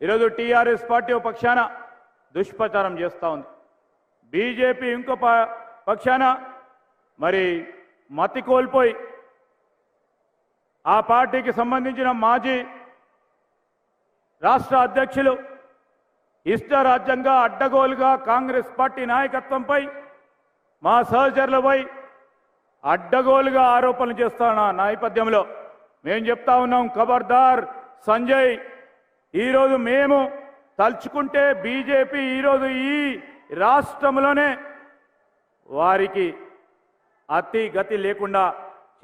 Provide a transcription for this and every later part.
ఈరోజు TRS party ఒక పక్షాన దుష్ప్రచారం చేస్తూ ఉంది. బీజేపీ ఇంకో ప- పక్షాన మరి మతి కోల్పోయి ఆ పార్టీకి సంబంధించిన మాజీ రాష్ట్ర అధ్యక్షులు ఇష్టరాజ్యంగా అడ్డగోలుగా కాంగ్రెస్ పార్టీ నాయకత్వంపై మా సహచరులపై అడ్డగోలుగా ఆరోపణలు చేస్తున్న నేపథ్యంలో మేము చెప్తా ఉన్నాం ఖబర్దార్ సంజయ్ ఈరోజు మేము తలుచుకుంటే బీజేపీ ఈరోజు ఈ రాష్ట్రంలోనే వారికి అతి గతి లేకుండా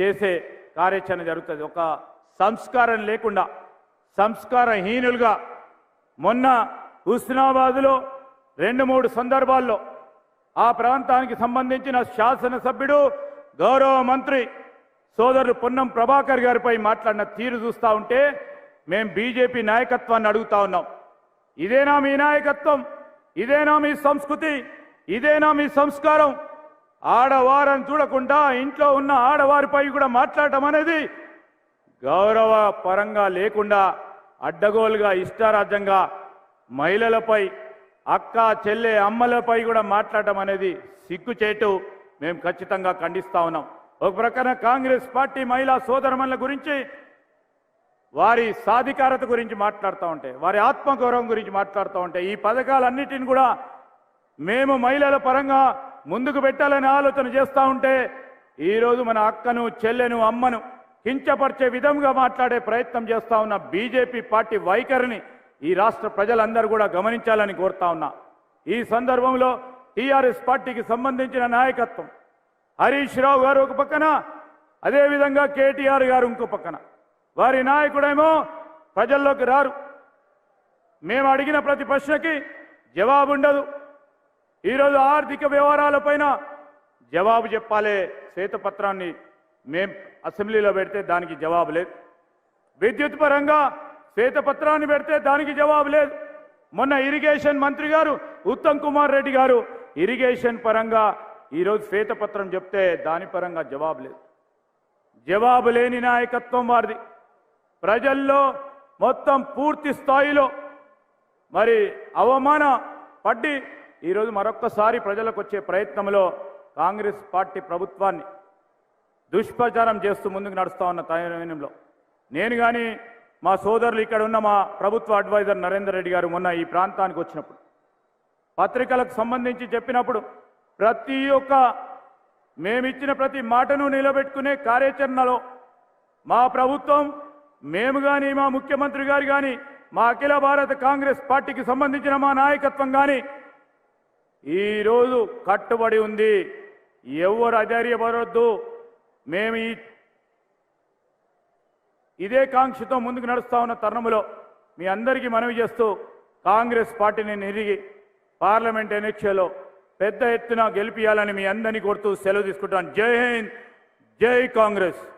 చేసే కార్యాచరణ జరుగుతుంది. ఒక సంస్కారం లేకుండా సంస్కారహీనులుగా మొన్న హుస్నాబాద్లో రెండు మూడు సందర్భాల్లో ఆ ప్రాంతానికి సంబంధించిన శాసనసభ్యుడు గౌరవ మంత్రి సోదరుడు పొన్నం ప్రభాకర్ గారిపై మాట్లాడిన తీరు చూస్తూ ఉంటే మేం బీజేపీ నాయకత్వాన్ని అడుగుతా ఉన్నాం. ఇదేనా మీ నాయకత్వం? ఇదేనా మీ సంస్కృతి? ఇదేనా మీ సంస్కారం? ఆడవారని చూడకుండా ఇంట్లో ఉన్న ఆడవారిపై కూడా మాట్లాడటం అనేది గౌరవ పరంగా లేకుండా అడ్డగోలుగా ఇష్టారాజ్యంగా మహిళలపై అక్క చెల్లె అమ్మలపై కూడా మాట్లాడటం అనేది సిగ్గుచేటు మేము ఖచ్చితంగా ఖండిస్తా ఉన్నాం. ఒక ప్రకారం కాంగ్రెస్ పార్టీ మహిళా సోదరమణుల గురించి వారి సాధికారత గురించి మాట్లాడుతూ ఉంటే వారి ఆత్మగౌరవం గురించి మాట్లాడుతూ ఉంటే ఈ పథకాలన్నిటిని కూడా మేము మహిళల పరంగా ముందుకు పెట్టాలని ఆలోచన చేస్తూ ఉంటే ఈరోజు మన అక్కను చెల్లెను అమ్మను కించపరిచే విధంగా మాట్లాడే ప్రయత్నం చేస్తూ ఉన్న బీజేపీ పార్టీ వైఖరిని ఈ రాష్ట్ర ప్రజలందరూ కూడా గమనించాలని కోరుతా ఉన్నా. ఈ సందర్భంలో టీఆర్ఎస్ పార్టీకి సంబంధించిన నాయకత్వం హరీష్ రావు గారు ఒక పక్కన అదేవిధంగా కేటీఆర్ గారు ఇంకో పక్కన. వారి నాయకుడేమో ప్రజల్లోకి రారు. మేము అడిగిన ప్రతి ప్రశ్నకి జవాబు ఉండదు. ఈరోజు ఆర్థిక వ్యవహారాలపైన జవాబు చెప్పాలే శ్వేతపత్రాన్ని మేం అసెంబ్లీలో పెడితే దానికి జవాబు లేదు. విద్యుత్ పరంగా శ్వేతపత్రాన్ని పెడితే దానికి జవాబు లేదు. మొన్న ఇరిగేషన్ మంత్రి గారు ఉత్తమ్ కుమార్ రెడ్డి గారు ఇరిగేషన్ పరంగా ఈరోజు శ్వేతపత్రం చెప్తే దాని పరంగా జవాబు లేదు. జవాబు లేని నాయకత్వం వారిది. ప్రజల్లో మొత్తం పూర్తి స్థాయిలో మరి అవమాన పడ్డి ఈరోజు మరొక్కసారి ప్రజలకు వచ్చే ప్రయత్నంలో కాంగ్రెస్ పార్టీ ప్రభుత్వాన్ని దుష్ప్రచారం చేస్తూ ముందుకు నడుస్తూ ఉన్న తరుణంలో. నేను కానీ మా సోదరులు ఇక్కడ ఉన్న మా ప్రభుత్వ అడ్వైజర్ నరేందర్ రెడ్డి గారు మొన్న ఈ ప్రాంతానికి వచ్చినప్పుడు పత్రికలకు సంబంధించి చెప్పినప్పుడు ప్రతి ఒక్క మేమిచ్చిన ప్రతి మాటను నిలబెట్టుకునే కార్యాచరణలో మా ప్రభుత్వం మేము కానీ మా ముఖ్యమంత్రి గారు కానీ మా అఖిల భారత కాంగ్రెస్ పార్టీకి సంబంధించిన మా నాయకత్వం కానీ ఈరోజు కట్టుబడి ఉంది. ఎవరు అధైర్యపడవద్దు మేము ఈ ఇదే కాంక్షతో ముందుకు నడుస్తా ఉన్న తరుణంలో మీ అందరికీ మనవి చేస్తూ కాంగ్రెస్ పార్టీని నిరిగి పార్లమెంట్ ఎన్నికల్లో పెద్ద ఎత్తున గెలిపియాలని మీ అందరినీ కోరుతూ సెలవు తీసుకుంటాను జై హింద్ జై కాంగ్రెస్.